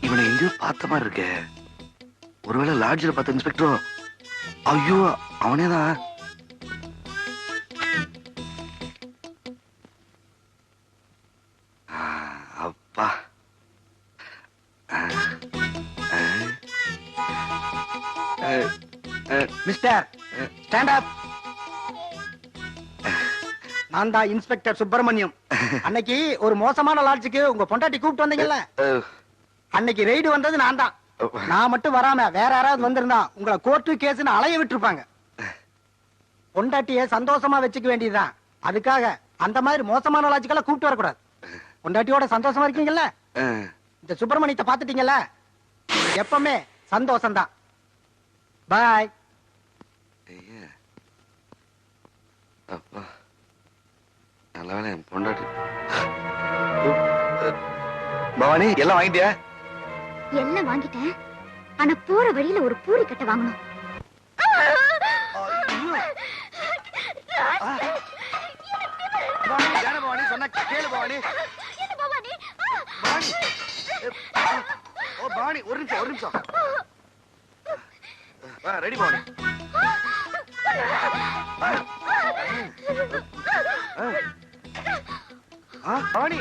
இவனை எங்கேயோ பார்த்த மாதிரி இருக்கே. ஒருவேளை லாட்ஜில் பார்த்த இன்ஸ்பெக்டரோ ஐயோ அவனேதான். நான் தான் இன்ஸ்பெக்டர் சுப்பிரமணியம். அன்னைக்கு ஒரு மோசமான லாட்ஜுக்கு உங்க பொண்டாட்டி கூப்பிட்டு வந்தீங்கல்ல? அன்னைக்கு ரெய்டு வந்தது நான் தான். நான் மட்டும் வராம வேற யாராவது வந்திருந்தா உங்களை கோர்ட்டு கேஸ்னு அலைய விட்டுருப்பாங்க. பொண்டாட்டிய சந்தோஷமா வச்சுக்க வேண்டியதுதான். அதுக்காக அந்த மாதிரி மோசமான லாட்ஜுக்கெல்லாம் கூப்பிட்டு வரக்கூடாது. பொண்டாட்டியோட சந்தோஷமா இருக்கீங்கல்ல. இந்த சுப்பிரமணியத்தை பாத்துட்டீங்கல்ல எப்பவுமே சந்தோஷம் தான் பாய். அப்பா. நல்ல வேலை என் பொண்டாட்டி. பவானி எல்லாம் வாங்கிட்டியா? எல்லாம் வாங்கிட்டேன். ஆனா போற வழியில ஒரு பூரி கட்ட வாங்கணும். சொன்னா கேளு பவானி. பவானி? ஒரு நிமிஷம் ஒரு நிமிஷம். ரெடி பவானி. ஆ. ஆ, பவானி.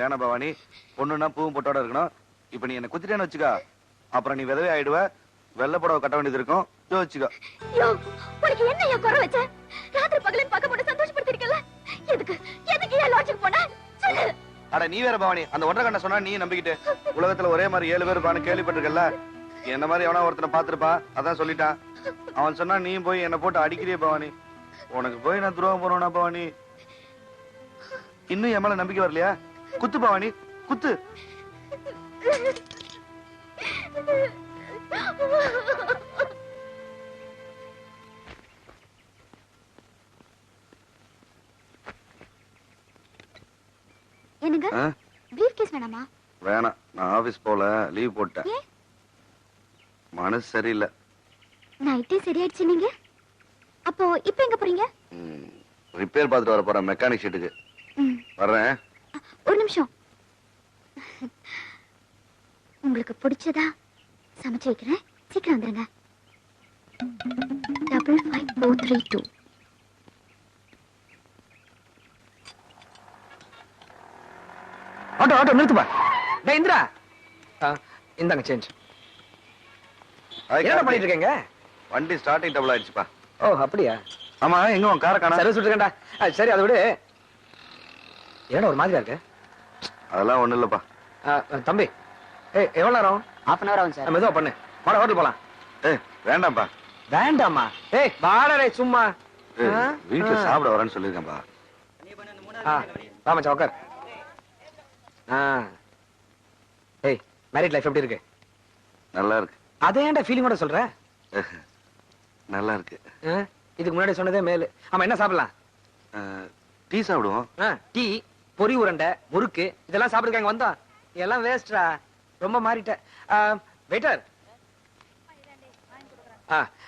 வேணாம் பவானி. பொண்ணுன்னா பூவும் பொட்டோட இருக்கணும். இப்ப நீ என்ன குத்திட்டேன்னு வச்சுக்கோ. அப்புறம் நீ விதவை ஆயிடுவ. வெள்ளை புடவை கட்ட வேண்டியது இருக்கும். யோசிச்சுக்கோ யோ உனக்கு என்ன ஐயா குறை வச்ச? ராத்திரி பகலின் பார்க்க போட்டு சந்தோஷப்படுத்திருக்கல எதுக்கு? அட நீ வேற பவானி. அந்த ஒன்றரை கண்ண சொன்னா நீ நம்பிக்கிட்டு. உலகத்துல ஒரே மாதிரி ஏழு பேர் இருப்பான்னு கேள்விப்பட்டிருக்கல என்ன மாதிரி எவனா ஒருத்தனை பாத்துருப்பா அதான் சொல்லிட்டான். அவன் சொன்னா நீ போய் என்ன போட்டு அடிக்கிறிய பவானி. உனக்கு போய் நான் துரோகம் போறோம்னா பவானி? இன்னும் என் மேல நம்பிக்கை வரலையா? குத்து பவானி. குத்து. ஆ? பிரீஃப் கேஸ் வேணாமா? வேணாம். நான் ஆபீஸ் போல லீவ் போட்டேன். மனசு சரியில்லை. நைட்டே சரியாயிடுச்சு நீங்க? அப்போ இப்ப எங்க போறீங்க? ரிப்பேர் பார்த்துட்டு வர போறேன் மெக்கானிக் ஷீட்டுக்கு வர்றேன். ஒரு நிமிஷம். உங்களுக்கு பிடிச்சதா? சமைச்சு வைக்கிறேன். சீக்கிரம் வந்துருங்க. Double five four three two auto நிறுத்துப்பா டேய் இந்திரா. இந்தாங்க சேஞ்ச் என்ன பண்ணிட்டு இருக்கீங்க வண்டி ஸ்டார்டிங் டபுள் ஆயிடுச்சுப்பா. ஓ அப்படியா? ஆமா எங்க உன் காரை காணா? சர்வீஸ் விட்டுருக்கேன்டா. சரி அதை விடு. ஏன்னா ஒரு மாதிரியா இருக்கு? அதெல்லாம் ஒண்ணும் இல்லப்பா. தம்பி. ஏய் எவ்வளவு நேரம்? ஹாஃப் அன் அவர் ஆகும் சார். மெதுவா பண்ணு. வாடா ஹோட்டல் போலாம். ஏய் வேண்டாம்ப்பா. வேண்டாமா? ஏய் வாடா சும்மா? வீட்டுல. சாப்பிட வரேன்னு சொல்லிருக்கேன்பா ஆ வா மச்சான் உட்கார் ஏய் மேரிட் லைஃப் எப்படி இருக்கு? நல்லா இருக்கு. அதை ஏன்டா ஃபீலிங்கோட சொல்ற? நல்லா இருக்கு? இதுக்கு முன்னாடி சொன்னதே மேலு. ஆமா என்ன சாப்பிடலாம்? டீ சாப்பிடுவோம். டீ பொரி உருண்டை முறுக்கு இதெல்லாம் சாப்பிடுறாங்க வந்தோம். எல்லாம் வேஸ்ட்ரா ரொம்ப மாறிட்ட வெயிட்டர்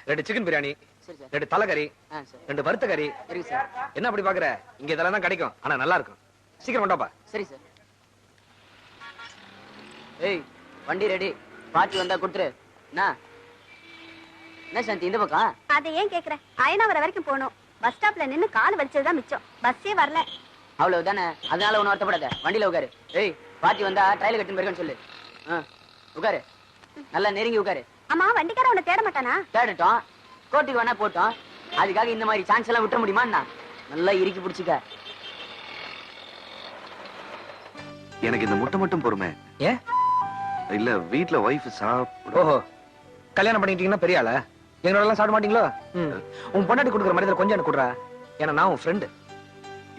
ரெண்டு சிக்கன் பிரியாணி சரி சார். ரெண்டு தலைக்கறி ஆ சார். ரெண்டு வறுத்த கறி. என்ன அப்படி பாக்குற? இங்க இதெல்லாம் தான் கிடைக்கும். ஆனா நல்லா இருக்கும். சீக்கிரம் கொண்டாப்பா சரி சார். ஏய் வண்டி ரெடி பாட்டி வந்தா கொடுத்துரு. என்ன? என்ன சாந்தி இந்த பக்கம்? அதை ஏன் கேக்குற? அயனாவரம் வரைக்கும் போகணும். பஸ் ஸ்டாப்ல நின்னு கால் வலிச்சதுதான் மிச்சம். பஸ்ஸே வரல. அவ்வளவு தானே அதனால ஒன்னும் வருத்தப்படாத. வண்டியில உட்காரு. ஏய் பாட்டி வந்தா ட்ரையல் கட்டுன்னு போயிருக்கேன்னு சொல்லு. ஆ, உட்காரு. நல்லா நெருங்கி உட்காரு. அம்மா வண்டிக்கார உன்னை தேட மாட்டானா? தேடட்டும். கோர்ட்டுக்கு வேணா போட்டோம் அதுக்காக இந்த மாதிரி சான்ஸ் எல்லாம் விட்டுற முடியுமா என்ன? நல்லா இறுக்கி பிடிச்சிக்க. எனக்கு இந்த முட்டை மட்டும் பொறுமை ஏன் இல்ல வீட்ல ஒய்ஃப் சாப்பிட ஓஹோ. கல்யாணம் பண்ணிட்டீங்கன்னா பெரிய ஆளா? எங்களோட எல்லாம் சாப்பிட மாட்டீங்களோ. உன் பொண்டாட்டி கொடுக்குற மனிதர் கொஞ்சம் எனக்கு கொடுறா. ஏன்னா நான் உன் ஃப்ரெண்டு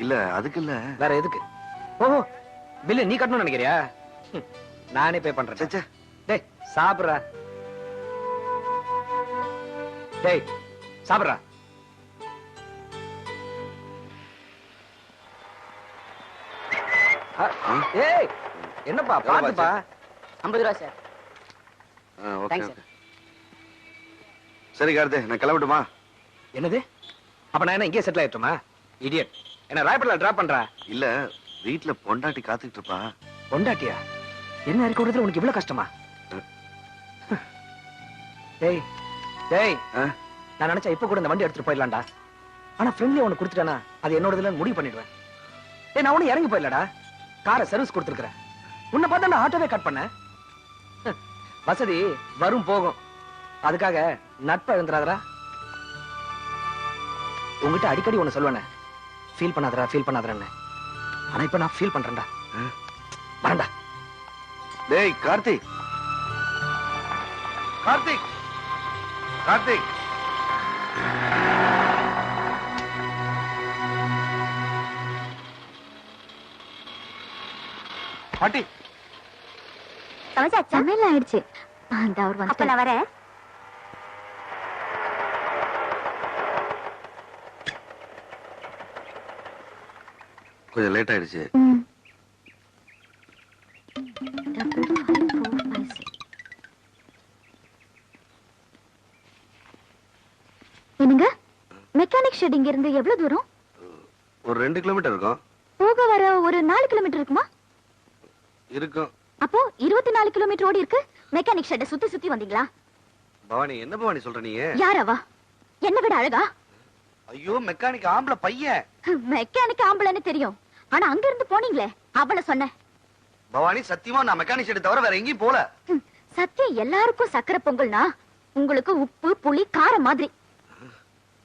இல்ல அதுக்கு இல்ல. வேற எதுக்கு? ஓஹோ. பில்லு நீ கட்டணும்னு நினைக்கிறியா? நானே பே பண்றேன். டேய் சாப்பிடுறா. டேய் சாப்பிடுறா. ஏய் என்னப்பா பாத்துப்பா ஐம்பது ரூபா சார். Okay, okay. சரி. கார்த்தி நான் கிளம்பட்டுமா? என்னது? அப்ப நான் என்ன இங்கே செட்டில் ஆயிட்டுமா? இடியட் என்ன ராயப்படல டிராப் பண்றா? இல்ல வீட்டுல பொண்டாட்டி காத்துக்கிட்டு இருப்பா. பொண்டாட்டியா? என்ன இருக்க விடுறதுல உனக்கு இவ்வளவு கஷ்டமா? டேய் டேய்? நான் நினைச்சா இப்ப கூட இந்த வண்டி எடுத்துட்டு போயிடலாம்டா. ஆனா ஃப்ரெண்ட்லி உனக்கு கொடுத்துட்டானா அது என்னோடதுல முடிவு பண்ணிடுவேன். டேய் நான் ஒண்ணு இறங்கி போயிடலடா. காரை சர்வீஸ் கொடுத்துருக்கேன் உன்னை பார்த்தா நான் ஆட்டோவே கட் பண்ணேன். வசதி வரும் போகும். அதுக்காக நட்பை எழுந்துறாதரா உங்ககிட்ட அடிக்கடி ஒண்ணு சொல்லுவேனே. ஃபீல் பண்ணாதரா ஃபீல் பண்ணாதரன்னு ஆனா இப்ப நான் ஃபீல் பண்றேன்டா. வரண்டா டேய் கார்த்திக். கார்த்திக். கார்த்திக். பாட்டி. சமைச்சா சமையல் ஆயிடுச்சு அந்த அவர் வந்து நான் வரேன். கொஞ்சம் லேட் ஆயிடுச்சு. என்னங்க? மெக்கானிக் ஷெட் இங்க இருந்து எவ்வளவு தூரம்? ஒரு ரெண்டு கிலோமீட்டர் இருக்கும். போக வர ஒரு நாலு கிலோமீட்டர் இருக்குமா? இருக்கும். அப்போ இருபத்தி நாலு கிலோமீட்டர் ஓடி இருக்கு. மெக்கானிக் ஷெட்டை சுத்தி சுத்தி வந்தீங்களா? பவானி என்ன பவானி சொல்ற நீ? யாரவா என்ன விட அழகா? ஐயோ மெக்கானிக் ஆம்பளை பையன். மெக்கானிக் ஆம்பளைன்னு தெரியும். ஆனா அங்க இருந்து போனீங்களே அவள சொன்னேன். பவானி சத்தியமா நான் மெக்கானிக் ஷெட் தவிர வேற எங்கேயும் போல. சத்தியம் எல்லாருக்கும் சக்கரை பொங்கல்னா உங்களுக்கு உப்பு புளி காரம் மாதிரி.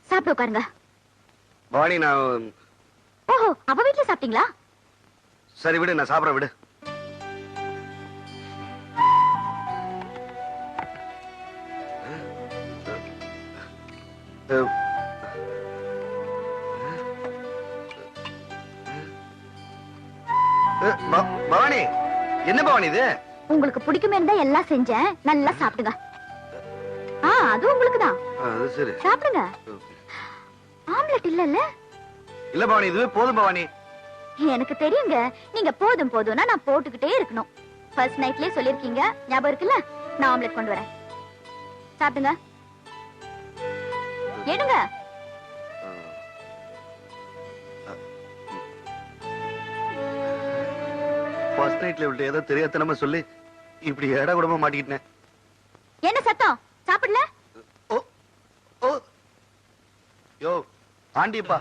சாப்பிட்டு உட்காருங்க. பவானி நான் ஓஹோ அவ வீட்டுல சாப்பிட்டீங்களா? சரி விடு நான் சாப்பிட விடு. பவானி என்ன பவானி இது? உங்களுக்கு பிடிக்குமே தான் எல்லாம் செஞ்சேன். நல்லா சாப்பிடுங்க. ஆ அது உங்களுக்கு தான் சரி. சாப்பிடுங்க. ஆம்லெட் இல்லல்ல? இல்ல பவானி இதுவே போதும் பவானி. எனக்கு தெரியுங்க. நீங்க போதும் போதும்னா நான் போட்டுக்கிட்டே இருக்கணும். ஃபர்ஸ்ட் நைட்லயே சொல்லிருக்கீங்க ஞாபகம் இருக்குல்ல? நான் ஆம்லெட் கொண்டு வரேன். சாப்பிடுங்க. எடுங்க ஃபர்ஸ்ட் நைட்ல விட்டு ஏதோ தெரியாதனமா சொல்லி இப்படி ஏடா கூடமா மாட்டிக்கிட்டேன். என்ன சத்தம்? சாப்பிடல? ஓ ஓ. யோ ஆண்டிப்பா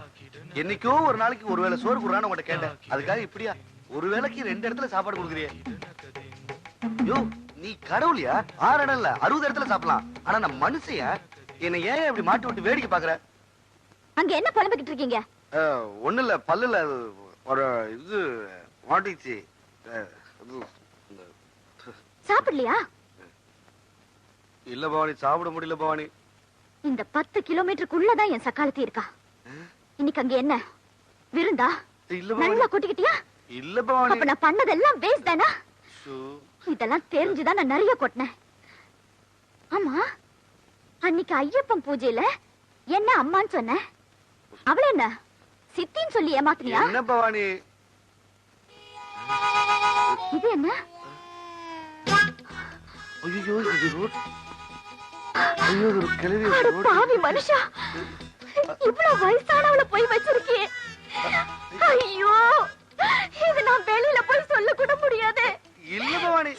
என்னைக்கோ ஒரு நாளைக்கு ஒருவேளை சோறு குடுறான்னு உங்கள்ட்ட கேட்டேன். அதுக்காக இப்படியா? ஒரு வேளைக்கு ரெண்டு இடத்துல சாப்பாடு கொடுக்குறியே. யோ நீ கடவுளியா? ஆறு இடம் இல்ல அறுபது இடத்துல சாப்பிடலாம். ஆனா நான் மனுஷையா என்னை ஏன் இப்படி மாட்டி விட்டு வேடிக்கை பாக்குற அங்க என்ன புலம்பிக்கிட்டு இருக்கீங்க? ஒண்ணு இல்ல பல்லுல ஒரு இது மாட்டிச்சு. சாப்பிடலையா? இல்ல பவானி சாப்பிட முடியல பவானி. இந்த பத்து கிலோமீட்டருக்குள்ளதான் என் சக்காலத்தி இருக்கா. இன்னைக்கு அங்க என்ன? விருந்தா? இல்ல நல்லா கொட்டிக்கிட்டியா? இல்ல பவானி. அப்ப நான் பண்ணதெல்லாம் வேஸ்ட் தானா. இதெல்லாம் தெரிஞ்சுதான் நான் நிறைய கொட்டினேன். ஆமா? அன்னைக்கு ஐயப்பன் பூஜையில என்ன அம்மான்னு சொன்ன? அவள என்ன? சித்தின்னு சொல்லி ஏமாத்தினியா? என்ன பவானி? இது என்ன? ஐயோ இது ரோட். ஐயோ இது ஒரு கிளவி அட ரோட். பாவி மனுஷா. இவ்வளவு வயசானவள போய் வச்சிருக்கியே. ஐயோ இது நான் வெளியில போய் சொல்ல கூட முடியாது. இல்ல பவானி.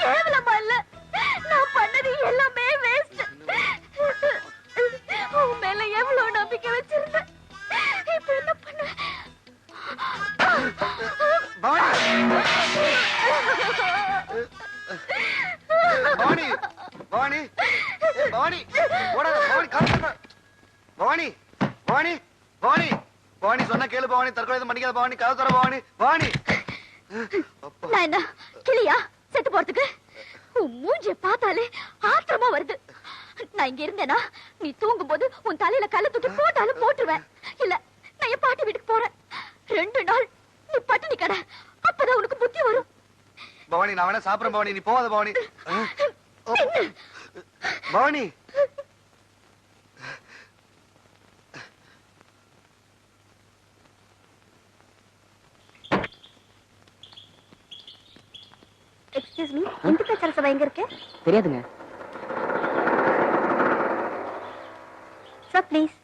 கேவலமா இல்ல. நான் பண்ணது எல்லாமே வேஸ்ட் உன் மேல எவ்வளவு நம்பிக்கை வச்சிருந்தேன். இப்ப என்ன பண்ண? பவானி பவானி பவானி ஓடாத பவானி கால் பண்ண. பவானி பவானி பவானி பவானி சொன்னா கேளு பவானி தற்கொலை எதுவும் பண்ணிக்காத பவானி கதை தர பவானி பவானி கிளியா? செத்து போறதுக்கு? உன் மூஞ்சிய பார்த்தாலே ஆத்திரமா வருது. நான் இங்க இருந்தேனா நீ தூங்கும் போது உன் தலையில கல்ல தூக்கி போட்டாலும் போட்டுருவேன். இல்ல நான் என் பாட்டி வீட்டுக்கு போறேன். ரெண்டு நாள் நீ பட்டினி கடை அப்பதான் உனக்கு புத்தி வரும். பவானி நான் வேணா சாப்பிடுறேன் பவானி. நீ போகாத பவானி. பவானி எக்ஸ்கியூஸ் மீ இந்து பிரச்சார சபை எங்க இருக்கு? தெரியாதுங்க. Sir please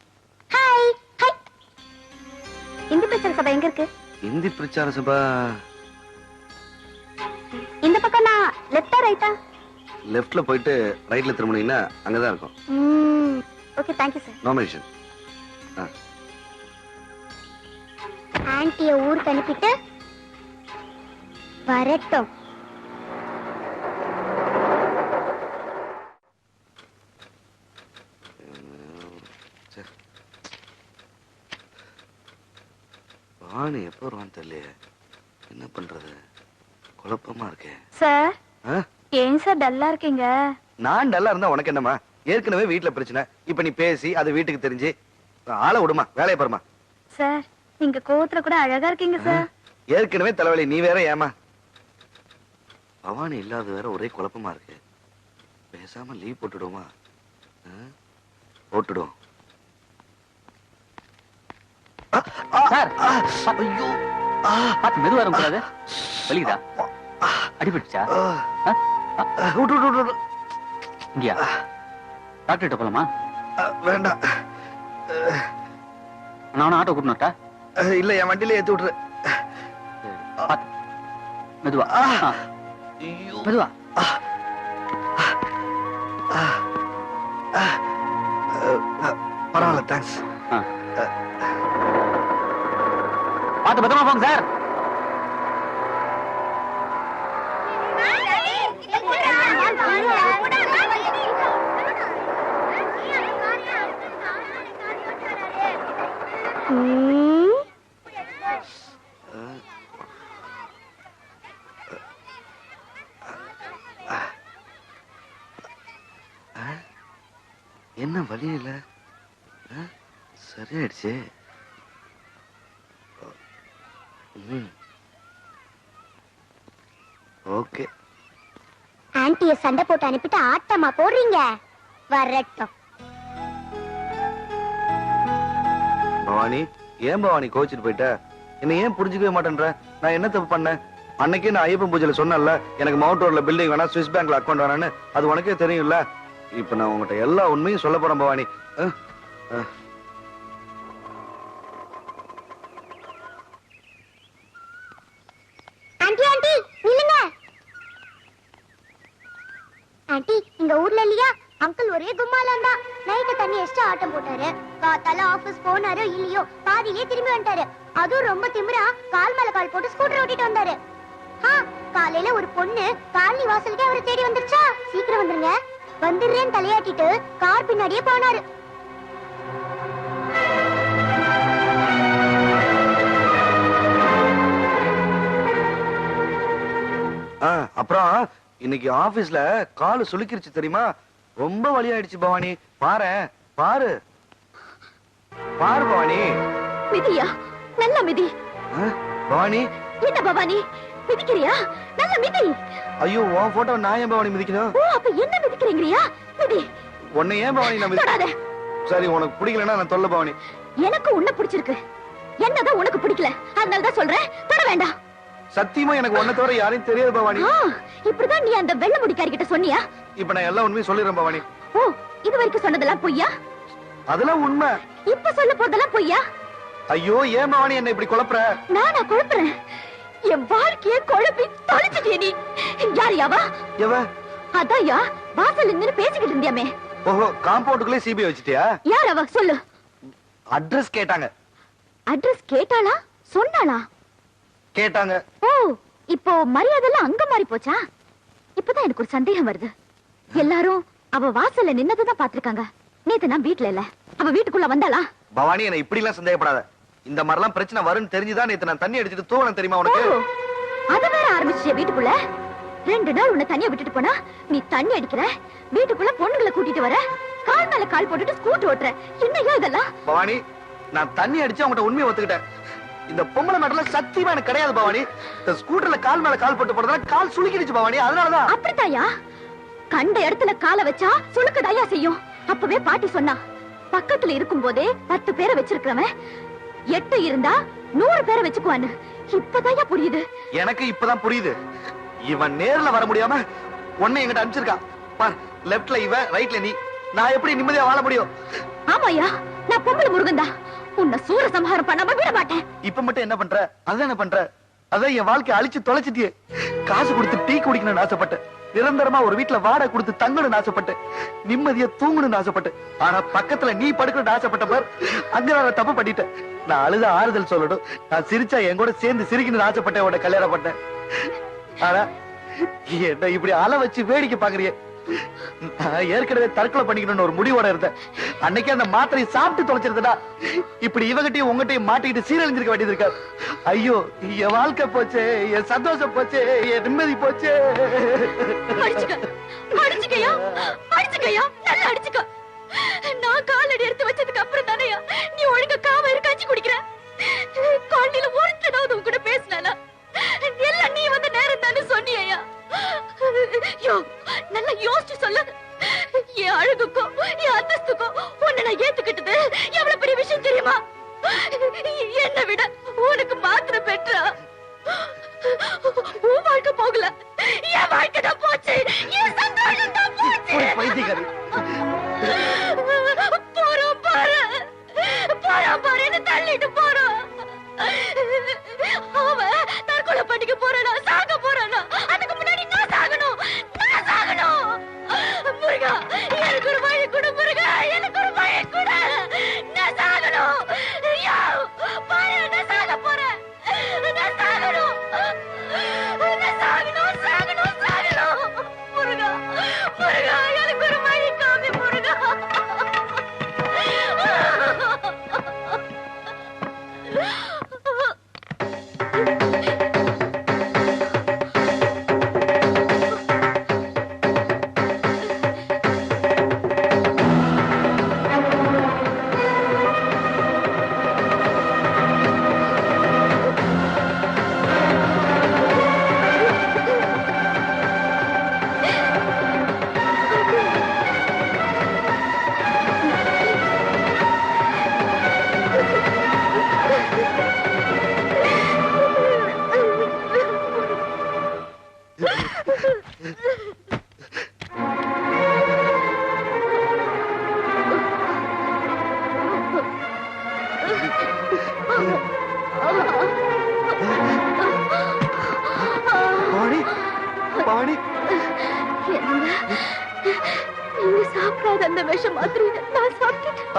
hi hi Hindu பிரச்சார சபை எங்க இருக்கு? இந்தி பிரச்சார சபா. இந்த பக்கம் நான் லெஃப்டா ரைட்டா லெஃப்ட்ல போயிட்டு ரைட்ல திரும்பினீங்கன்னா அங்கதான் இருக்கும். Okay thank you sir nomination ஆன்ட்டிய ஊருக்கு அனுப்பிட்டு வரட்டும். பவானி எப்போ வருவான்னு தெரியலையே. என்ன பண்றது? குழப்பமா இருக்கே. சார்? ஏன் சார் டல்லா இருக்கீங்க? நான் டல்லா இருந்தா உனக்கு என்னம்மா? ஏற்கனவே வீட்ல பிரச்சனை. இப்ப நீ பேசி அது வீட்டுக்கு தெரிஞ்சு ஆளை விடுமா? வேலையை பாருமா சார் நீங்க கோவத்துல கூட அழகா இருக்கீங்க சார். ஏற்கனவே தலைவலி நீ வேற ஏமா பவானி இல்லாத வேற ஒரே குழப்பமா இருக்கு. பேசாம லீவ் போட்டுடுவோமா? போட்டுடுவோம். சார். ஐயோ. பார்த்து மெதுவா கூடாது. வலிக்குதா அடிபட்டுச்சா. இங்கயா? டாக்டர்கிட்ட போலாமா? வேண்டாம் நான் ஆட்டோ கூட்டணுட்டா இல்ல என் வண்டியில ஏத்தி விட்டுரு. மெதுவா. மெதுவா. பரவாயில்ல தேங்க்ஸ் ஆ. பார்த்து பத்திரமா போங்க சார். என்ன வழி இல்ல சரியாயிடுச்சு ம். ஓகே. ஆன்ட்டிய சண்டை போட்டு அனுப்பிட்டு ஆட்டமா போடுறீங்க? வரட்டும் பவானி ஏன் பவானி கோச்சிட்டு போயிட்ட? என்ன ஏன் புரிஞ்சுக்கவே மாட்டேன்ற? நான் என்ன தப்பு பண்ணேன்? அன்னைக்கே நான் ஐயப்பன் பூஜையில சொன்னேன்ல எனக்கு மவுண்ட் ரோட்ல பில்டிங் வேணா சுவிஸ் பேங்க்ல அக்கௌண்ட் வேணான்னு அது உனக்கே தெரியும்ல? இப்ப நான் உங்ககிட்ட எல்லா உண்மையும் சொல்ல போறேன் பவானி. ஆபீஸ் போனாரோ இல்லையோ பாதியிலே திரும்பி வந்துட்டாரு. அதுவும் ரொம்ப திமிரா கால் மேல கால் போட்டு ஸ்கூட்டர் ஓட்டிட்டு வந்தாரு. காலையில ஒரு பொண்ணு காலனி வாசலுக்கே அவரை தேடி வந்துருச்சா? சீக்கிரம் வந்துருங்க. வந்துடுறேன்னு தலையாட்டிட்டு கார் பின்னாடியே போனாரு. அப்புறம் இன்னைக்கு ஆபீஸ்ல காலு சுளுக்கிருச்சு தெரியுமா? ரொம்ப வலியாயிடுச்சு பவானி. பாரு பாரு. பாரு பவானி. மிதியா? நல்ல மிதி. பவானி. என்ன பவானி? மிதிக்கிறியா? நல்ல மிதி. ஐயோ உன் போட்டோ நான் ஏன் பவானி மிதிக்கணும்? ஓ அப்ப என்ன மிதிக்கிறீங்கறியா? மிதி. உன்னை ஏன் பவானி நான் மிதி சரி உனக்கு பிடிக்கலன்னா நான் தொல்ல பவானி. எனக்கு உன்ன பிடிச்சிருக்கு. என்னதான் உனக்கு பிடிக்கல. அதனால தான் சொல்றேன். தொட வேண்டாம். சத்தியமா எனக்கு ஒன்ன தவிர யாரையும் தெரியாது பவானி. இப்படிதான் நீ அந்த வெள்ள முடிக்காரி கிட்ட சொன்னியா? இப்ப நான் எல்லா உண்மையும் சொல்லிடுறேன் பவானி. ஓ இது வரைக்கும் சொன்னதெல்லாம் பொய்யா? அதெல்லாம் உண்மை. இப்ப சொல்ல போறதெல்லாம் பொய்யா? ஐயோ ஏன் பவானி என்ன இப்படி குழப்புற? நானா குழப்புறேன். என் வாழ்க்கைய குழப்பி தொலைச்சிட்டிய நீ. யாரியாவா? எவ? அதான்யா வாசல்ல நின்னு பேசிக்கிட்டு இருந்தியாமே. ஓஹோ காம்பவுண்டுக்குள்ளே சிபிஐ வச்சிட்டியா? யார் அவ? சொல்லு. அட்ரஸ் கேட்டாங்க. அட்ரஸ் கேட்டாளா? சொன்னாளா? கேட்டாங்க. ஓ இப்போ மரியாதைலாம் அங்க மாறி போச்சா? இப்பதான் எனக்கு ஒரு சந்தேகம் வருது. எல்லாரும் அவ வாசல்ல நின்னதுதான் பாத்திருக்காங்க நேத்து நான் வீட்ல இல்ல. அவ வீட்டுக்குள்ள வந்தாளா? பவானி என்ன இப்படி எல்லாம் சந்தேகப்படாத. இந்த மாதிரிலாம் பிரச்சனை வரும்னு தெரிஞ்சுதான் நேத்து நான் தண்ணி அடிச்சிட்டு தூவணும் தெரியுமா உனக்கு? அத வேற ஆரம்பிச்சிய வீட்டுக்குள்ள. ரெண்டு நாள் உன்னை தனியா விட்டுட்டு போனா நீ தண்ணி அடிக்கிற? வீட்டுக்குள்ள பொண்ணுங்களை கூட்டிட்டு வர? கால் மேல கால் போட்டுட்டு ஸ்கூட்டர் ஓட்டுற? என்னையா இதெல்லாம்? பவானி நான் தண்ணி அடிச்சு அவங்ககிட்ட உண்மையை ஒத்துக்கிட்டேன். இந்த பொம்பளை மேட்டர்ல சத்தியமா எனக்கு கிடையாது பவானி. இந்த ஸ்கூட்டர்ல கால் மேல கால் போட்டு போறதுனால கால் சுளுக்கிடுச்சு பவானி. அதனாலதான். அப்படித்தாயா? கண்ட இடத்துல காலை வச்சா சுளுக்குதாயா செய்யும்? அப்பவே பாட்டி சொன்னா பக்கத்துல இருக்கும் போதே பத்து பேரை வச்சிருக்கிறவன் எட்டு இருந்தா நூறு பேரை வச்சுக்குவான்னு. இப்பதாயா புரியுது. எனக்கு இப்பதான் புரியுது. இவன் நேர்ல வர முடியாம உன்னை எங்கிட்ட அனுப்பிச்சிருக்கான். பார் லெப்ட்ல இவன் ரைட்ல நீ. நான் எப்படி நிம்மதியா வாழ முடியும்? ஆமாயா நான் பொம்பளை முருகன்தா. உன்னை சூர சம்ஹாரம் பண்ணாம விட மாட்டேன். இப்ப மட்டும் என்ன பண்ற? அதான் என்ன பண்ற? அதான் என் வாழ்க்கைய அழிச்சு தொலைச்சிட்டியே. காசு கொடுத்து டீ குடிக்கணும்னு ஆசைப்பட்டேன். நிரந்தரமா ஒரு வீட்டுல வாடகை கொடுத்து தங்கணும்னு ஆசைப்பட்டு நிம்மதியா தூங்கணும்னு ஆசைப்பட்டேன் ஆனா பக்கத்துல நீ படுக்கணும்னு ஆசைப்பட்ட பார் அங்க நான் தப்பு பண்ணிட்டேன். நான் அழுத ஆறுதல் சொல்லணும் நான் சிரிச்சா என் கூட சேர்ந்து சிரிக்கணும்னு ஆசைப்பட்டேன் உன்னை கல்யாணம் பண்ணேன். ஆனா என்ன இப்படி அலை வச்சு வேடிக்கை பாக்குறியே நான் ஏற்கனவே தற்கொலை பண்ணிக்கணும்னு ஒரு முடிவோட இருந்தேன். அன்னைக்கு அந்த மாத்திரையை சாப்பிட்டு தொலைச்சிருந்தா இப்படி இவகிட்டையும் உங்ககிட்டயும் மாட்டிக்கிட்டு சீரழிஞ்சிருக்க வேண்டியது இருக்கா? ஐயோ என் வாழ்க்கை போச்சு என் சந்தோஷம் போச்சு என் நிம்மதி போச்சு. அடிச்சுக்க அடிச்சுக்கயா? நல்லா அடிச்சுக்க. நான் காலடி எடுத்து வச்சதுக்கு அப்புறம் தானேயா நீ ஒழுங்க காவ இருக்காச்சு குடிக்கிற. காலையில ஒருத்தனாவது உன் கூட பேசினா எல்லாம் நீ வந்து நேரம் தானே சொன்னியா யோ நல்லா யோசிச்சு சொல்லு. என் அழகுக்கும் என் அந்தஸ்துக்கும் உன்னை நான் ஏத்துக்கிட்டது எவ்வளவு பெரிய விஷயம் தெரியுமா? என்னை விட உனக்கு மாத்திரம் பெற்றா உன் வாழ்க்கை போகல. என் வாழ்க்கை தான் போச்சு. என் சந்தோஷம் தான் போச்சு. போறோம் பாரு போறோம் பாருன்னு தள்ளிட்டு போறோம். அவன் தற்கொலை பண்ணிக்க போறானா சாக போறானா? அதுக்கு முன்னாடி நான் சாகணும் நான் சாகணும். முருகா எனக்கு ஒரு வழி கொடு முருகா எனக்கு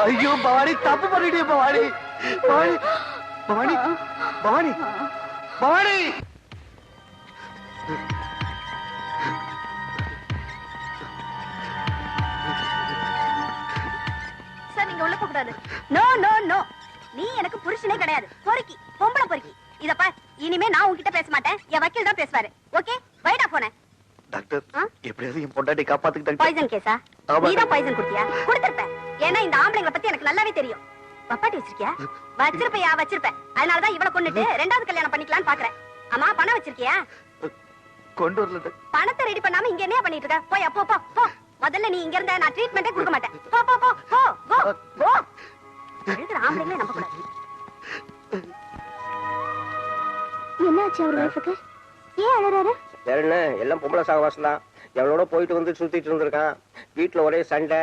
ஐயோ பவானி தப்பு பண்ணிட்டே பவானி. பவானி பவானி பவானி பவானி. சார் நீங்க உள்ள போக கூடாது. நோ நோ நோ நீ எனக்கு புருஷனே கிடையாது. பொறுக்கி பொம்பளை பொறுக்கி. இதப்பா இனிமே நான் உன்கிட்ட பேச மாட்டேன். என் வக்கீல் தான் பேசுவாரு. ஓகே வைடா போன டாக்டர் ஆ? எப்படியாவது என் பொண்டாட்டி காப்பாத்துக்கிட்டாங்க. பாய்சன் கேஸா ஆமா. நீ தான் பாய்சன் குடுத்தியா? கொடுத்திருப்ப. ஏன்னா இந்த ஆம்பளைங்களை பத்தி எனக்கு நல்லாவே தெரியும். பப்பாட்டி வச்சிருக்கியா? வச்சிருப்பையா? வச்சிருப்பேன் அதனாலதான் இவளை கொண்டுட்டு ரெண்டாவது கல்யாணம் பண்ணிக்கலாம்னு பாக்குறேன். ஆமா பணம் வச்சிருக்கியா? கொண்டு வரல. பணத்தை ரெடி பண்ணாம இங்க என்ன பண்ணிட்டு இருக்க? போய் போ போ போ. முதல்ல நீ இங்க இருந்த நான் ட்ரீட்மெண்டே கொடுக்க மாட்டேன். போ போ போ போ கோ அழுகிற ஆம்பளைங்களே நம்ப கூடாது என்னாச்சு அவர் வைஃபுக்கு ஏன் அழறாரு? வேற என்ன? எல்லாம் பொம்பளை சாகவாசம் தான் எவனோட போயிட்டு வந்து சுத்திட்டு இருந்திருக்கான். வீட்டுல ஒரே சண்டை.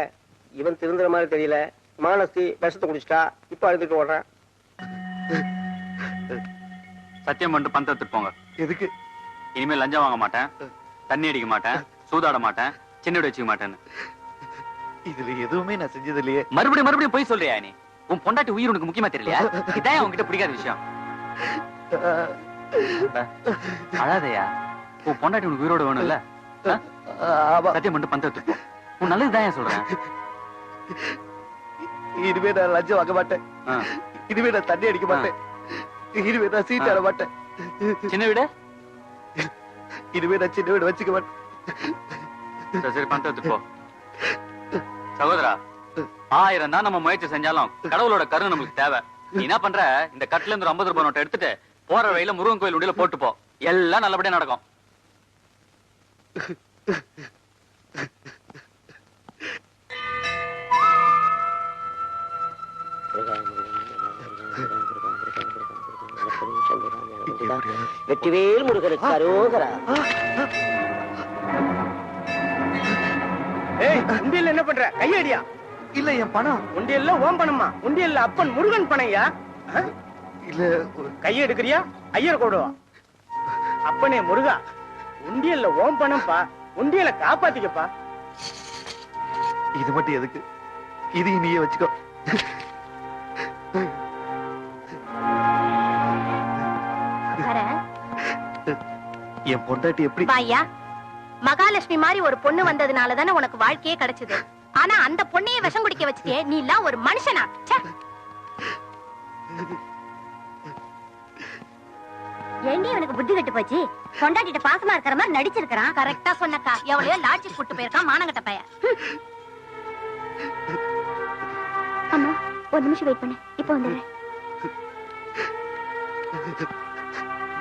இவன் திருந்துற மாதிரி தெரியல. மானஸ்தி விஷத்தை குடிச்சிட்டா இப்ப அழுதுட்டு ஓடுறான். சத்தியம் பண்ணிட்டு எடுத்துட்டு போங்க. எதுக்கு? இனிமேல் லஞ்சம் வாங்க மாட்டேன். தண்ணி அடிக்க மாட்டேன். சூதாட மாட்டேன். சின்ன வீடு வச்சுக்க மாட்டேன்னு. இதுல எதுவுமே நான் செஞ்சது இல்லையே மறுபடியும் மறுபடியும் போய் சொல்றியா நீ? உன் பொண்டாட்டி உயிர் உனக்கு முக்கியமா தெரியலையா? இதான் உன்கிட்ட பிடிக்காத விஷயம். அழாதையா? உன் பொண்டாட்டி உனக்கு உயிரோட வேணும்ல? சத்தியம் பண்ணிட்டு பணத்தை எடுத்துட்டு போ உன் நல்லதுதான் சொல்றேன்? இனிமே நான் லஞ்சம் வாங்க மாட்டேன். நான் தண்ணி அடிக்க மாட்டேன். இனிமே நான் சீட் ஆட மாட்டேன். சின்ன வீடு? நான் சின்ன வீடு வச்சுக்க மாட்டேன். சரி, எடுத்துட்டு போ. சகோதரா ஆயிரம் தான் நம்ம முயற்சி செஞ்சாலும் கடவுளோட கருணை நம்மளுக்கு தேவை. நீ என்ன பண்ற? இந்த கட்டுல இருந்து ஐம்பது ரூபாய் நோட்டை எடுத்துட்டு போற வழியில முருகன் கோயில் உண்டியில போட்டு போ. எல்லாம் நல்லபடியா நடக்கும். வெற்றிவேல் முருகனுக்கு அரோகரா. ஏய் உண்டியல்ல என்ன பண்ற? கையடியா? இல்ல என் பணம். உண்டியல்ல ஓம் பணமா? உண்டியல்ல அப்பன் முருகன் பணையா? இல்ல கைய எடுக்கிறியா? ஐயர் கூடுவா? அப்பனே முருகா உண்டியல்ல ஓம் பணம்ப்பா. உண்டியல காப்பாத்திக்கப்பா. இது மட்டும் எதுக்கு? இதையும் நீயே வச்சுக்கோ. என் பொண்டாட்டி எப்படி? மகாலட்சுமி மாதிரி ஒரு பொண்ணு வந்ததுனால தானே உனக்கு வாழ்க்கையே கிடைச்சது. ஆனா அந்த பொண்ணையே விஷம் குடிக்க வச்சுட்டே நீ எல்லாம் ஒரு மனுஷனா? ஏண்டி அவனுக்கு புத்தி கெட்டு போச்சு? கொண்டாட்டிட்ட பாசமா இருக்கிற மாதிரி நடிச்சிருக்கிறான். கரெக்டா சொன்னக்கா எவ்வளவோ லாட்ஜி கூட்டு போயிருக்கான் மானங்கட்ட பையன். அம்மா ஒரு நிமிஷம் வெயிட் பண்ணு. இப்போ வந்துடுறேன்.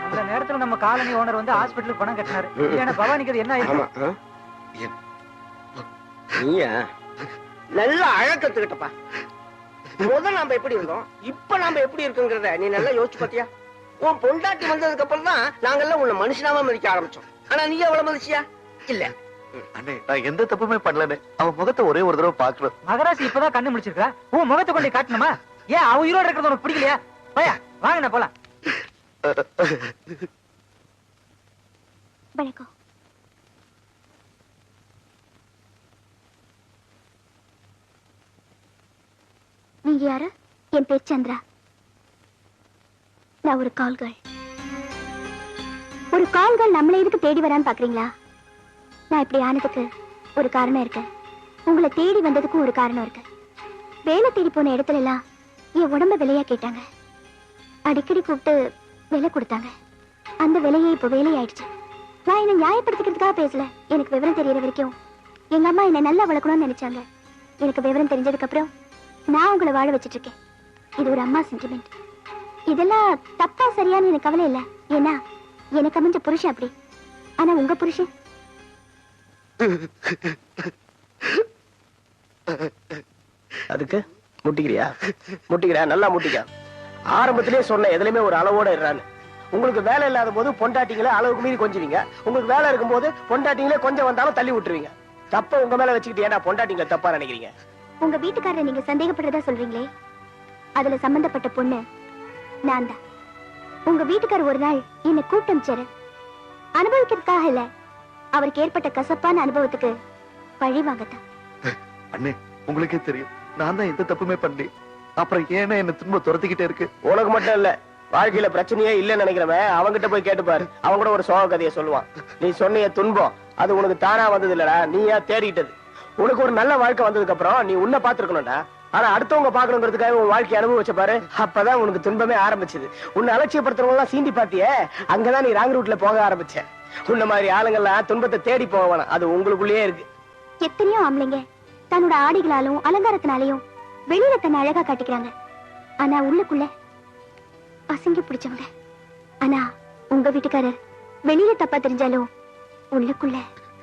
அந்த நேரத்துல நம்ம காலனி ஓனர் வந்து ஹாஸ்பிட்டலுக்கு பணம் கட்டினாரு. இல்லைன்னா பவானிக்கு என்ன ஆயிடுச்சு? நீயா? நல்லா அழக்கத்துக்கிட்டப்பா. முதல்ல நாம எப்படி இருந்தோம்? இப்ப நாம எப்படி இருக்குங்கிறத நீ நல்லா யோசிச்சு பாத்தியா உன் பொண்டாட்டி வந்ததுக்கு அப்புறம் தான் நாங்கெல்லாம் உன்னை மனுஷனாவா மதிக்க ஆரம்பிச்சோம். ஆனா நீ அவ்வளவு மதிச்சியா? இல்ல. அண்ணே நான் எந்த தப்புமே பண்ணலனே அவன் முகத்தை ஒரே ஒரு தடவை பாக்கணும் மகராசி இப்பதான் கண்ணு முடிச்சிருக்கா உன் முகத்தை கொண்டு காட்டணுமா? ஏன் அவ உயிரோட இருக்கிறது உனக்கு பிடிக்கலையா? பையா வாங்கண்ணா போலாம். வணக்கம். நீங்க யாரு? என் பேர் சந்திரா. நான் ஒரு கால்கள். ஒரு கால்கள் நம்மளை எதுக்கு தேடி வரான்னு பாக்குறீங்களா? நான் இப்படி ஆனதுக்கு ஒரு காரணம் இருக்கு. உங்களை தேடி வந்ததுக்கும் ஒரு காரணம் இருக்கு. வேலை தேடி போன இடத்துல எல்லாம் என் உடம்ப விலையா கேட்டாங்க. அடிக்கடி கூப்பிட்டு விலை கொடுத்தாங்க. அந்த விலையே இப்ப வேலையாயிடுச்சு. நான் என்ன நியாயப்படுத்திக்கிறதுக்காக பேசல. எனக்கு விவரம் தெரியற வரைக்கும். எங்க அம்மா என்ன நல்லா வளர்க்கணும்னு நினைச்சாங்க. எனக்கு விவரம் தெரிஞ்சதுக்கு அப்புறம் நான் உங்களை வாழ வச்சிட்டு இருக்கேன். இது ஒரு அம்மா சென்டிமெண்ட் இதெல்லாம் தப்பா சரியான்னு எனக்கு கவலை இல்ல. ஏன்னா எனக்கு அமைஞ்ச புருஷன் அப்படி. ஆனா உங்க புருஷன்? அதுக்கு முட்டிக்கிறியா? முட்டிக்கிறியா நல்லா முட்டிக்க ஆரம்பத்திலே சொன்ன எதுலயுமே ஒரு அளவோட இருறான்னு. உங்களுக்கு வேலை இல்லாத போது பொண்டாட்டிங்களே அளவுக்கு மீறி கொஞ்சுவீங்க உங்களுக்கு வேலை இருக்கும்போது பொண்டாட்டிங்களே கொஞ்சம் வந்தாலும் தள்ளி விட்டுருவீங்க. தப்ப உங்க மேல வச்சுக்கிட்டு ஏன்னா பொண்டாட்டிங்களை தப்பா நினைக்கிறீங்க? உங்க வீட்டுக்காரரை நீங்க சந்தேகப்படுறதா சொல்றீங்களே? அதுல சம்பந்தப்பட்ட பொண்ணு நான் தான் உங்க வீட்டுக்காரர் ஒரு நாள் என்ன அனுப்பிச்சாரு அனுபவிக்கிறதுக்காக இல்ல அவருக்கு ஏற்பட்ட கசப்பான அனுபவத்துக்கு பழி வாங்கத்தான். அண்ணே உங்களுக்கே தெரியும். நான் தான் எந்த தப்புமே பண்ணேன் அப்புறம் ஏன்னா என்ன திரும்ப துரத்திக்கிட்டே இருக்கு. உனக்கு மட்டும் இல்ல வாழ்க்கையில பிரச்சனையே இல்லைன்னு நினைக்கிறவன் அவன்கிட்ட போய் கேட்டுப்பாரு அவன் கூட ஒரு சோக கதையை சொல்லுவான். நீ சொன்னிய துன்பம் அது உனக்கு தானா வந்தது இல்லடா நீயா தேடிட்டது. உனக்கு ஒரு நல்ல வாழ்க்கை வந்ததுக்கு அப்புறம் நீ உன்னை பாத்துருக்கணும்டா ஆனா அடுத்தவங்க பாக்கணுங்கிறதுக்காக உன் வாழ்க்கை அனுபவிச்ச பாரு. அப்பதான் உனக்கு துன்பமே ஆரம்பிச்சது. உன்னை அலட்சியப்படுத்துறவங்க எல்லாம் சீண்டி பாத்தியே. அங்கதான் நீ ராங் ரூட்ல போக ஆரம்பிச்ச. உன்ன மாதிரி ஆளுங்கெல்லாம் துன்பத்தை தேடி போக வேணாம். அது உங்களுக்குள்ளேயே இருக்கு. எத்தனையோ ஆம்பளைங்க தன்னோட ஆடைகளாலும் அலங்காரத்தினாலையும் வெளியில தன்னை அழகா காட்டிக்கிறாங்க. ஆனா உள்ளுக்குள்ள அசிங்க பிடிச்சவங்க. ஆனா உங்க வீட்டுக்காரர் வெளியில தப்பா தெரிஞ்சாலும் உள்ளுக்குள்ள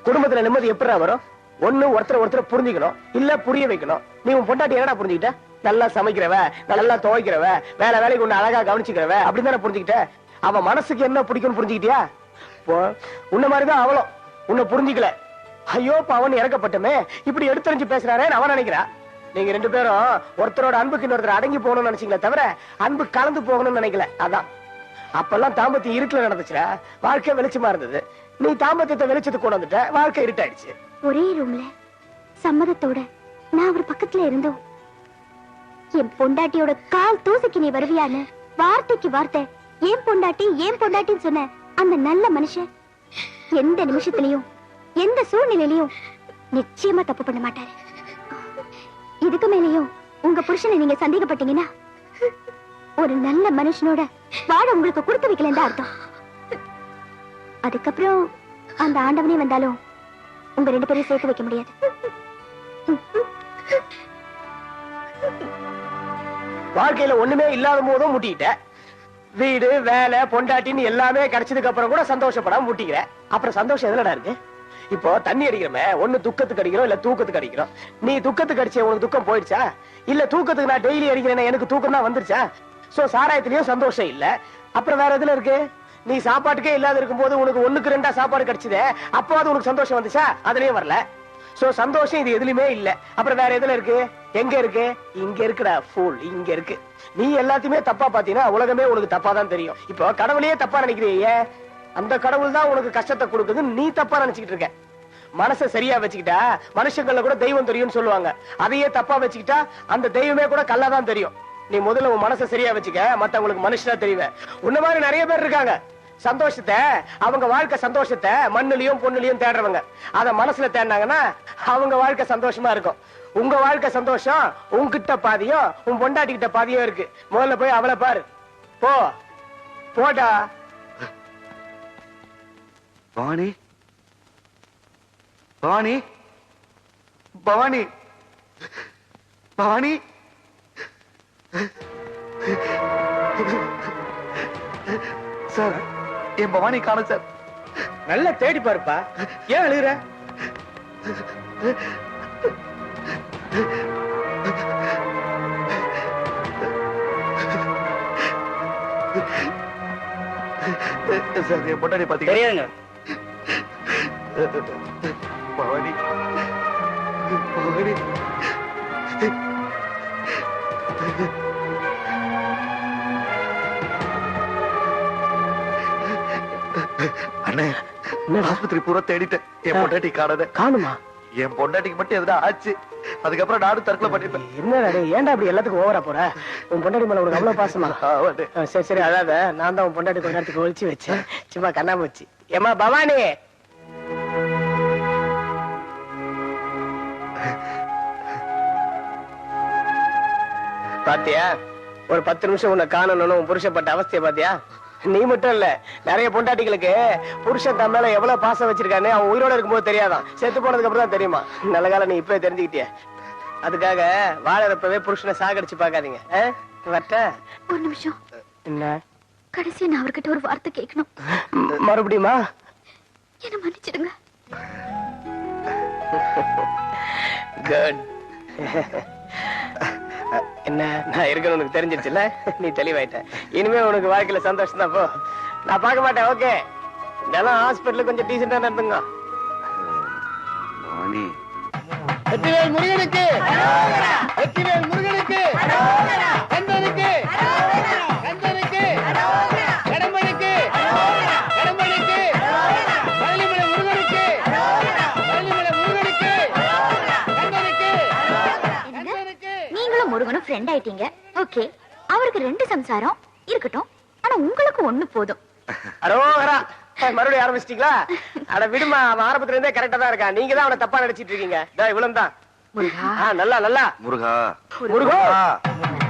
குடும்பத்துல நிம்மதி எப்படிடா வரும்? ஒண்ணு ஒருத்தர் ஒருத்தர் புரிஞ்சுக்கணும். இல்ல புரிய வைக்கணும். நீ உன் பொண்டாட்டி என்னடா புரிஞ்சுக்கிட்ட? நல்லா சமைக்கிறவ நல்லா துவைக்கிறவ வேலை வேலைக்கு ஒண்ணு அழகா கவனிச்சுக்கிறவ அப்படின்னு தானே புரிஞ்சுக்கிட்ட? அவன் மனசுக்கு என்ன பிடிக்கும்னு புரிஞ்சுக்கிட்டியா? உன்ன மாதிரிதான் அவளும். உன்னை புரிஞ்சுக்கல. ஐயோ அவன் இறக்கப்பட்டமே. இப்படி எடுத்தறிஞ்சு பேசுறாரேன்னு அவன் நினைக்கிறா. நீங்க ரெண்டு பேரும் ஒருத்தரோட அன்புக்கு இன்னொருத்தர் அடங்கி போகணும்னு நினைச்சீங்களே தவிர அன்பு கலந்து போகணும்னு நினைக்கல. அதான். அப்பெல்லாம் தாம்பத்தியம் இருட்டுல நடந்துச்சுடா. வாழ்க்கை வெளிச்சமா இருந்தது. நீ தாம்பத்தியத்தை வெளிச்சத்துக்கு கொண்டு வந்துட்ட. வாழ்க்கை இருட்டாயிடுச்சு. ஒரே ரூம்ல சம்மதத்தோட நான் அவர் பக்கத்துல இருந்தோம். என் பொண்டாட்டியோட கால் தூசிக்கு நீ வருவியான்னு வார்த்தைக்கு வார்த்தை ஏன் பொண்டாட்டி ஏன் பொண்டாட்டின்னு சொன்ன அந்த நல்ல மனுஷன் எந்த நிமிஷத்துலயும் எந்த சூழ்நிலையிலையும் நிச்சயமா தப்பு பண்ண மாட்டாரு. இதுக்கு மேலயும் உங்க புருஷனை நீங்க சந்தேகப்பட்டீங்கன்னா ஒரு நல்ல மனுஷனோட வாழ உங்களுக்கு கொடுத்து வைக்கலன்னு அர்த்தம். அதுக்கப்புறம் அந்த ஆண்டவனே வந்தாலும் உங்க ரெண்டு பேரையும் சேர்த்து வைக்க முடியாது. வாழ்க்கையில ஒண்ணுமே இல்லாத போதும் முட்டிக்கிட்ட. வீடு வேலை பொண்டாட்டின்னு எல்லாமே கிடைச்சதுக்கு அப்புறம் கூட சந்தோஷப்படாம முட்டிக்கிற. அப்புறம் சந்தோஷம் எதுலடா இருக்கு? இப்போ தண்ணி அடிக்கிறமே ஒண்ணு துக்கத்துக்கு அடிக்கிறோம் இல்ல தூக்கத்துக்கு அடிக்கிறோம். நீ துக்கத்துக்கு அடிச்ச உனக்கு துக்கம் போயிடுச்சா? இல்ல தூக்கத்துக்கு நான் டெய்லி அடிக்கிறேன் எனக்கு தூக்கம் தான் வந்துருச்சா? சோ சாராயத்திலயும் சந்தோஷம் இல்ல. அப்புறம் வேற எதுல இருக்கு? நீ சாப்பாட்டுக்கே இல்லாத இருக்கும்போது உனக்கு ஒண்ணுக்கு ரெண்டா சாப்பாடு கிடைச்சதே அப்போ அது உனக்கு சந்தோஷம் வந்துச்சா? அதுலயும் வரல. சோ சந்தோஷம் இது எதுலயுமே இல்ல. அப்புறம் வேற எதுல இருக்கு? எங்க இருக்கு? இங்க இருக்குடா ஃபூல் இங்க இருக்கு. நீ எல்லாத்தையுமே தப்பா பாத்தீங்கன்னா உலகமே உனக்கு தப்பா தான் தெரியும். இப்போ கடவுளையே தப்பா நினைக்கிறீங்க அந்த கடவுள் தான் உனக்கு கஷ்டத்தை கொடுக்குதுன்னு நீ தப்பா நினைச்சுக்கிட்டு இருக்க. மனசை சரியா வச்சுக்கிட்டா மனுஷங்கள கூட தெய்வம் தெரியும்னு சொல்லுவாங்க. அதையே தப்பா வச்சுக்கிட்டா அந்த தெய்வமே கூட கல்லாதான் தெரியும். நீ முதல்ல உன் மனசை சரியா வச்சுக்க. மத்தவங்களுக்கு மனுஷனா தெரியுவேன் உன்ன மாதிரி நிறைய பேர் இருக்காங்க. சந்தோஷத்தை அவங்க வாழ்க்கை சந்தோஷத்தை மண்ணுலயும் பொண்ணுலயும் தேடுறவங்க. அத மனசுல தேடினாங்கன்னா அவங்க வாழ்க்கை சந்தோஷமா இருக்கும். உங்க வாழ்க்கை சந்தோஷம் உங்ககிட்ட பாதியும் உன் பொண்டாட்டி கிட்ட பாதியும் இருக்கு. முதல்ல போய் அவளை பாரு. போ. போடா. பவானி? பவானி? பவானி? பவானி? சார் என் பவானி காணும் சார். நல்லா தேடி பாருப்பா. ஏன் அழுகுற? சார் என் பொண்டாடி பாத்தீங்க தெரியாதுங்க. பவானி பவானி. அண்ணே ஆஸ்பத்திரி பூரா தேடிட்டேன். என் பொண்டாட்டி காணத. காணுமா? என் பொண்டாட்டிக்கு மட்டும் எதுனா ஆச்சு. அதுக்கப்புறம் நானும் தற்கொலை பண்ணிப்பேன். என்ன ஏன்டா அப்படி எல்லாத்துக்கும் ஓவரா போற? உன் பொண்டாட்டி மேல உனக்கு அவ்வளவு பாசமா? சரி சரி அதாவது நான் தான் உன் பொண்டாட்டி கொஞ்ச நேரத்துக்கு ஒழிச்சு வச்சேன். சும்மா கண்ணாம வச்சு ஏமா பவானி! பாத்தியா? ஒரு பத்து நிமிஷம் உன்னை காணணும்னு உன் புருஷப்பட்ட அவஸ்தைய பாத்தியா? நீ மட்டும் இல்ல நிறைய பொண்டாட்டிகளுக்கு புருஷன் தன் மேல எவ்வளவு பாசம் வச்சிருக்கான்னு அவன் உயிரோட இருக்கும்போது தெரியாதான். செத்து போனதுக்கு அப்புறம் தான் தெரியுமா? நல்ல காலம் நீ இப்பவே தெரிஞ்சுக்கிட்டிய. அதுக்காக வாழறப்பவே புருஷனை சாகடிச்சு பாக்காதீங்க? வரட்டா? ஒரு நிமிஷம். என்ன? கடைசியா நான் அவர்கிட்ட ஒரு வார்த்தை கேட்கணும். மறுபடியுமா? என்ன மன்னிச்சிடுங்க. குட் என்ன? நான் இருக்கணும் உனக்கு தெரிஞ்சிருச்சுல நீ தெளிவாயிட்ட. இனிமே உனக்கு வாழ்க்கையில சந்தோஷம் தான் போ. நான் பார்க்க மாட்டேன். ஓகே. இதெல்லாம் ஹாஸ்பிட்டல் கொஞ்சம் டீசெண்டா நடந்துங்க வெற்றிவேல் முருகனுக்கு. வெற்றிவேல் முருகனுக்கு. ஆயிட்டீங்க ஓகே அவருக்கு ரெண்டு சம்சாரம் இருக்கட்டும். ஆனா உங்களுக்கு ஒண்ணு போதும். அரோகரா மறுபடியும் ஆரம்பிச்சிட்டீங்களா? அட விடுமா அவன் ஆரம்பத்துல இருந்தே கரெக்டா தான் இருக்கான். நீங்க தான் அவனை தப்பா நினைச்சிட்டு இருக்கீங்க. இவ்வளவு தான் நல்லா நல்லா. முருகா. முருகா. முருகா.